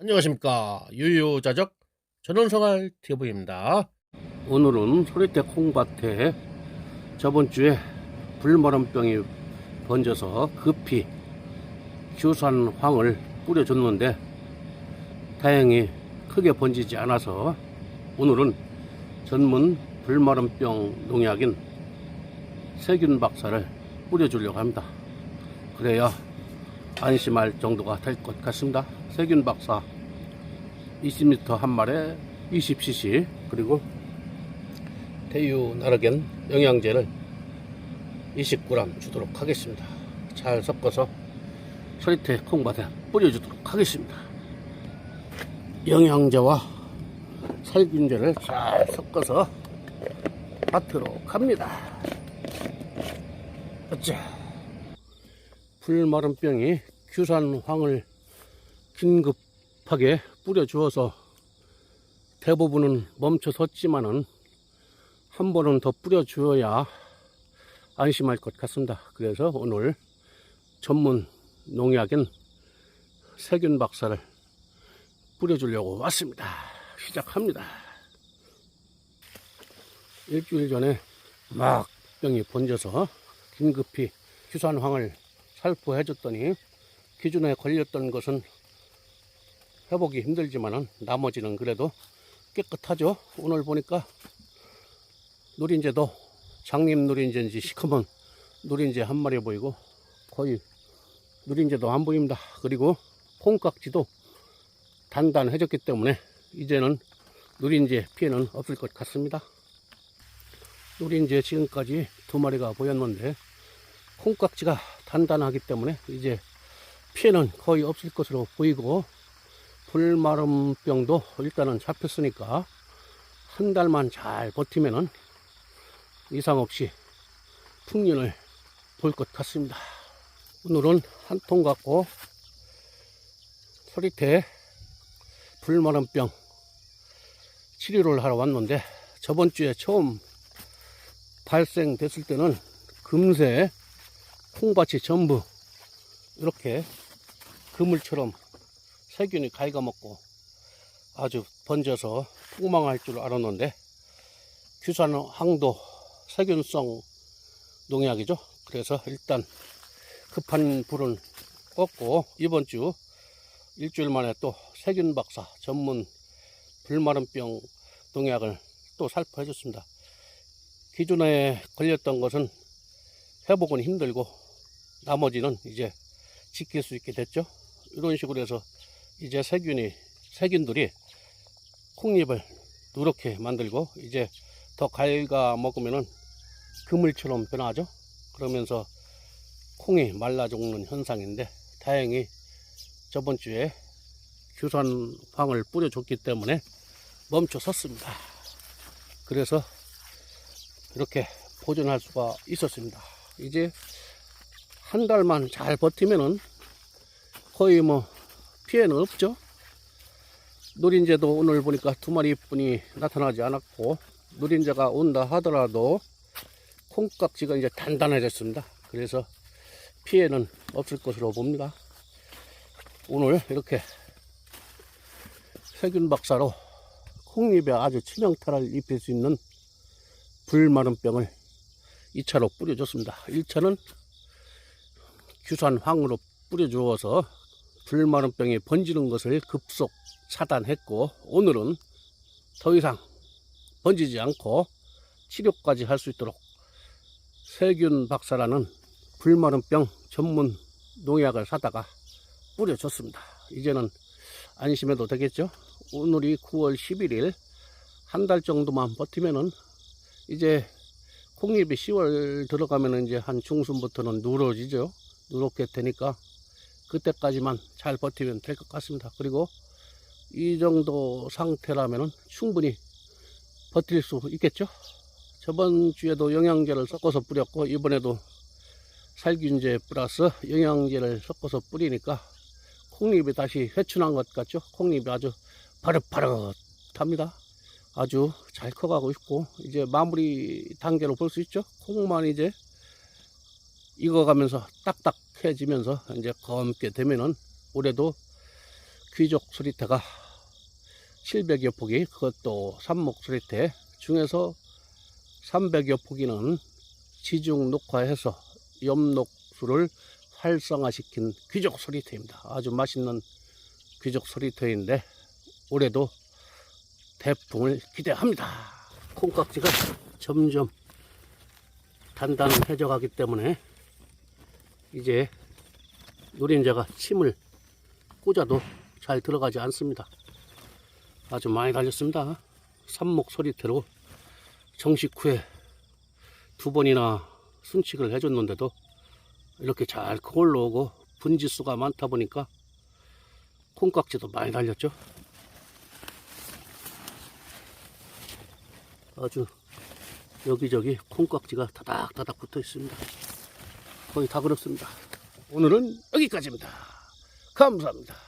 안녕하십니까. 유유자적 전원생활 TV입니다. 오늘은 소리대 콩밭에 저번 주에 불마름병이 번져서 급히 규산황을 뿌려줬는데 다행히 크게 번지지 않아서 오늘은 전문 불마름병 농약인 세균 박사를 뿌려주려고 합니다. 그래야 안심할 정도가 될 것 같습니다. 세균 박사 20m 한 마리에 20cc 그리고 대유 나르겐 영양제를 20g 주도록 하겠습니다. 잘 섞어서 서리태 콩밭에 뿌려주도록 하겠습니다. 영양제와 살균제를 잘 섞어서 밭으로 갑니다. 어째 불마름병이 규산황을 긴급하게 뿌려주어서 대부분은 멈춰 섰지만은 한 번은 더 뿌려주어야 안심할 것 같습니다. 그래서 오늘 전문 농약인 세균 박사를 뿌려주려고 왔습니다. 시작합니다. 일주일 전에 막 병이 번져서 긴급히 규산황을 살포해 줬더니 기준에 걸렸던 것은 회복이 힘들지만은 나머지는 그래도 깨끗하죠. 오늘 보니까 누린제도 장님 누린제인지 시커먼 누린제 한 마리 보이고 거의 누린제도 안 보입니다. 그리고 콩깍지도 단단해졌기 때문에 이제는 누린제 피해는 없을 것 같습니다. 누린제 지금까지 두 마리가 보였는데 콩깍지가 단단하기 때문에 이제 피해는 거의 없을 것으로 보이고 불마름병도 일단은 잡혔으니까 한 달만 잘 버티면은 이상 없이 풍년을 볼 것 같습니다. 오늘은 한 통 갖고 소리태 불마름병 치료를 하러 왔는데 저번 주에 처음 발생됐을 때는 금세 콩밭이 전부 이렇게 그물처럼 세균이 갉아먹고 아주 번져서 폭망할 줄 알았는데 규산항도 세균성 농약이죠. 그래서 일단 급한 불은 껐고 이번 주 일주일 만에 또 세균 박사 전문 불마름병 농약을 또 살포해 줬습니다. 기존에 걸렸던 것은 회복은 힘들고 나머지는 이제 지킬 수 있게 됐죠. 이런 식으로 해서 이제 세균이, 세균들이 콩잎을 누렇게 만들고 이제 더 갉아 먹으면은 그물처럼 변하죠. 그러면서 콩이 말라 죽는 현상인데 다행히 저번 주에 규산황을 뿌려줬기 때문에 멈춰 섰습니다. 그래서 이렇게 보존할 수가 있었습니다. 이제 한 달만 잘 버티면은 거의 뭐 피해는 없죠. 누린제도 오늘 보니까 두 마리뿐이 나타나지 않았고 누린제가 온다 하더라도 콩깍지가 이제 단단해졌습니다. 그래서 피해는 없을 것으로 봅니다. 오늘 이렇게 세균 박사로 콩잎에 아주 치명타를 입힐 수 있는 불마름병을 2차로 뿌려줬습니다. 1차는 규산황으로 뿌려주어서 불마름병이 번지는 것을 급속 차단했고 오늘은 더 이상 번지지 않고 치료까지 할 수 있도록 세균 박사라는 불마름병 전문 농약을 사다가 뿌려줬습니다. 이제는 안심해도 되겠죠? 오늘이 9월 11일 한 달 정도만 버티면은 이제 콩잎이 10월 들어가면 이제 한 중순부터는 누러지죠. 누렇게 되니까 그때까지만 잘 버티면 될 것 같습니다. 그리고 이 정도 상태라면 충분히 버틸 수 있겠죠. 저번 주에도 영양제를 섞어서 뿌렸고 이번에도 살균제 플러스 영양제를 섞어서 뿌리니까 콩잎이 다시 회춘한 것 같죠. 콩잎이 아주 바릇바릇합니다. 아주 잘 커가고 있고 이제 마무리 단계로 볼 수 있죠. 콩만 이제 익어가면서 딱딱해지면서 이제 검게 되면은 올해도 귀족 소리태가 700여 포기 그것도 삽목 소리태 중에서 300여 포기는 지중 녹화해서 엽록수를 활성화시킨 귀족 소리태입니다. 아주 맛있는 귀족 소리터인데 올해도 대풍을 기대합니다. 콩깍지가 점점 단단해져 가기 때문에 이제 노린자가 침을 꽂아도 잘 들어가지 않습니다. 아주 많이 달렸습니다. 삽목 소리태로 정식 후에 두 번이나 순칙을 해줬는데도 이렇게 잘 올라오고 분지수가 많다 보니까 콩깍지도 많이 달렸죠. 아주 여기저기 콩깍지가 다닥다닥 붙어 있습니다. 거의 다 그렇습니다. 오늘은 여기까지입니다. 감사합니다.